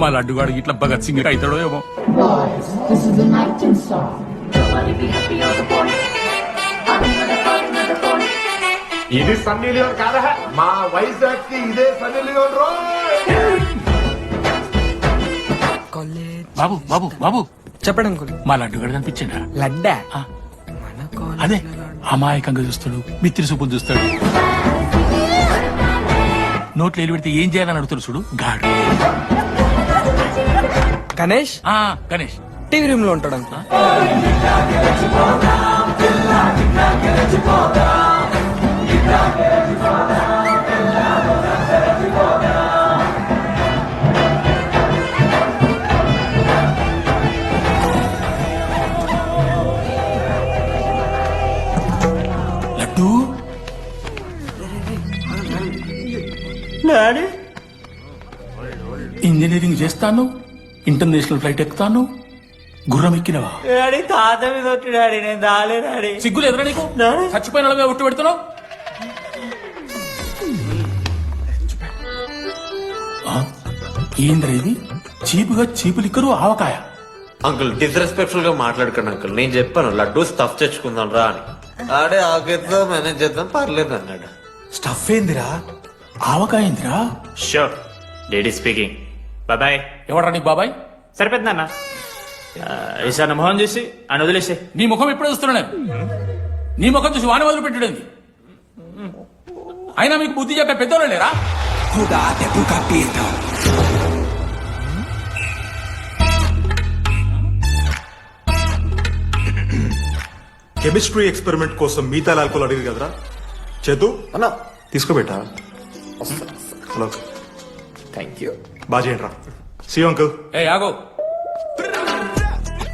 మా లడ్డుగాడు ఇట్లా భగత్ సింగ్ అవుతాడో ఏమో. ఇది సన్నీ లియోన్ కాదా మా వైజాగ్కి ఇదే సన్నీ లియోన్ కాలేజ్ బాబు బాబు బాబు. చెప్పండి అంకుల్. మా లడ్డుగాడు కనిపించిందా లడ్డా? అదే అమాయకంగా చూస్తాడు మిత్రి సూపులు చూస్తాడు. నోట్లు ఎలు పెడితే ఏం చేయాలని అడుగుతాడు చూడు గాడు. గణేష్? ఆ గణేష్. టీవీ రూమ్లో ఉంటాడు అంకుల్. లడ్డు? ఇంజనీరింగ్ చేస్తాను. ఇంటర్నేషనల్ ఫ్లైట్ ఎక్కుతాను? గుర్రం ఎక్కినవా? డాడీ తాత మీద వచ్చి డాడీ నేను దాలే డాడీ. సిగ్గులు ఎదురా నీకు. చచ్చిపోయిన వాళ్ళ మీద ఒట్టు పెడుతున్నావు? ఏంద్రా ఇది? చీపుగా చీపు లిక్కరు ఆవకాయ. అంకుల్ డిస్రెస్పెక్ట్ఫుల్గా మాట్లాడకండి అంకుల్. నేను చెప్పాను లడ్డూ స్టఫ్ తెచ్చుకుందాం రా అని. ఆడే ఆకేద్దో మేనేజ్ చేద్దాం పర్లేదు అన్నాడు స్టఫ్ ఏందిరా? ఆవకాయ ఏందిరా? షూర్ లేడీ స్పీకింగ్ బాయ్ ఎవడ్రా నీకు బాబాయ్? సరిపోతుంది అన్న ఈసారి మొహం చూసి అని వదిలేసే. నీ ముఖం ఎప్పుడే చూస్తున్నా నేను. నీ ముఖం చూసి వాని వదిలి పెట్టడండి అయినా మీకు బుద్ధి చెప్పే పెద్దోళ్ళు లేరా? కెమిస్ట్రీ ఎక్స్పెరిమెంట్ కోసం మిగతా ఆల్కోల్ అడిగారు కదరా? చేతు అన్నా. తీసుకోబెట్టా హలో. థ్యాంక్ యూ బాగా చేయండి రా. సీ అంకుల్ ఏ ఆగో.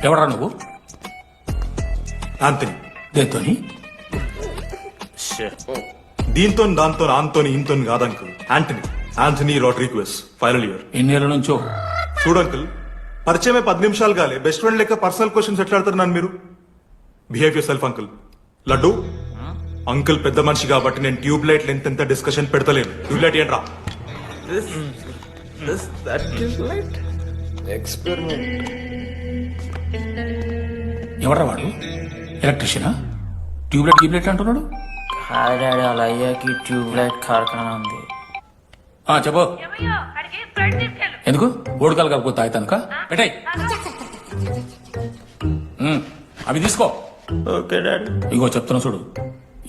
ఎవడ్రా నువ్వు? ఆంతని దేంతోని దీంతో దాంతో ఆంతోని ఇంతో కాదు uncle Antony Antony Rodrigues final year ఎన్నేళ్ళ నుంచో? చూడు అంకుల్ పరిచయమే పది నిమిషాలు కాలే. బెస్ట్ ఫ్రెండ్ లెక్క పర్సనల్ క్వశ్చన్స్ ఎట్లా ఆడతారు నన్ను మీరు? Behave yourself uncle Laddu uncle పెద్ద మనిషి కాబట్టి నేను ట్యూబ్ లైట్ లెంత్ ఎంత డిస్కషన్ పెడతలేను. ట్యూబ్ లైట్ ఏంట్రా? ఎవడ్రా వాడు? ఎలక్ట్రీషియనా ట్యూబ్లైట్ ట్యూబ్లైట్ అంటున్నాడు? హాయ్ డాడీ అలా అయ్యాకి ట్యూబ్ లైట్ కార్ఖానా ఉంది. ఆ చెప్పు. ఎందుకు? ఓడికాలు కలుపుకో తాగుతానుక? పెట్టాయి. అవి తీసుకో. ఓకే డాడీ ఇగో చెప్తున్నా చూడు.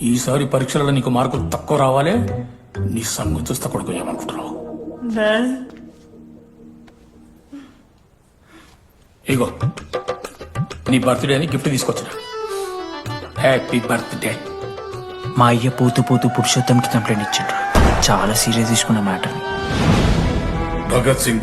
ఈసారి పరీక్షలలో నీకు మార్కులు తక్కువ రావాలి నీ సంగు చూస్తా కొడుకు ఏమనుకుంటున్నావు? ఇగో నీ బర్త్డే అని గిఫ్ట్ తీసుకొచ్చిన. హ్యాపీ బర్త్డే మా అయ్య పోతూ పోతూ పురుషోత్తంకి కంప్లైంట్ ఇచ్చిండ్రు. చాలా సీరియస్ తీసుకున్న మ్యాటర్ భగత్ సింగ్